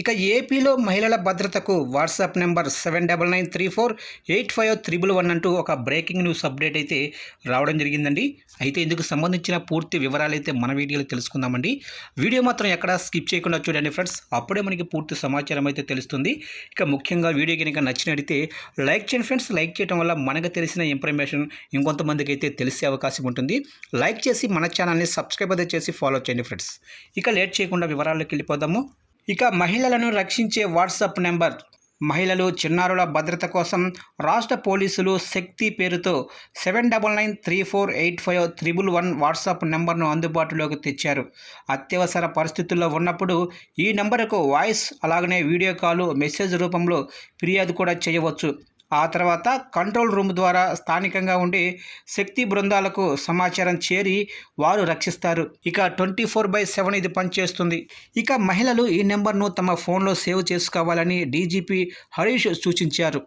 ఇక ఏపీలో మహిళల భద్రతకు WhatsApp number seven double nine three four eight five triple one అంటూ ఒక బ్రేకింగ్ న్యూస్ అప్డేట్ అయితే రావడం జరిగిందండి. అయితే ఇందుకు సంబంధించిన పూర్తి వివరాలు అయితే మన వీడియోలో తెలుసుకుందామండి. వీడియో మాత్రం ఎక్కడా స్కిప్ చేయకుండా చూడండి ఫ్రెండ్స్. అప్పుడే మనకి పూర్తి సమాచారం అయితే తెలుస్తుంది. ఇక ముఖ్యంగా వీడియో కనుక నచ్చినట్టయితే లైక్ చేయండి ఫ్రెండ్స్. లైక్ చేయడం వల్ల మనకు తెలిసిన ఇన్ఫర్మేషన్ ఇంకొంతమందికి అయితే తెలిసే అవకాశం ఉంటుంది. లైక్ చేసి మన ఛానల్ని సబ్స్క్రైబ్ అయితే చేసి ఫాలో చేయండి ఫ్రెండ్స్. ఇక లేట్ చేయకుండా వివరాల్లోకి వెళ్ళిపోదాము. ఇక మహిళలను రక్షించే వాట్సాప్ నెంబర్. మహిళలు చిన్నారుల భద్రత కోసం రాష్ట్ర పోలీసులు శక్తి పేరుతో seven double nine three four eight five triple one WhatsApp నెంబర్ను అందుబాటులోకి తెచ్చారు. అత్యవసర పరిస్థితుల్లో ఉన్నప్పుడు ఈ నెంబర్కు వాయిస్ అలాగనే వీడియో కాల్ మెసేజ్ రూపంలో ఫిర్యాదు కూడా చేయవచ్చు. ఆ తర్వాత కంట్రోల్ రూమ్ ద్వారా స్థానికంగా ఉండే శక్తి బృందాలకు సమాచారం చేరి వారు రక్షిస్తారు. ఇక ట్వంటీ ఫోర్ బై సెవెన్ ఇది పనిచేస్తుంది. ఇక మహిళలు ఈ నెంబర్ను తమ ఫోన్లో సేవ్ చేసుకోవాలని డీజీపీ హరీష్ సూచించారు.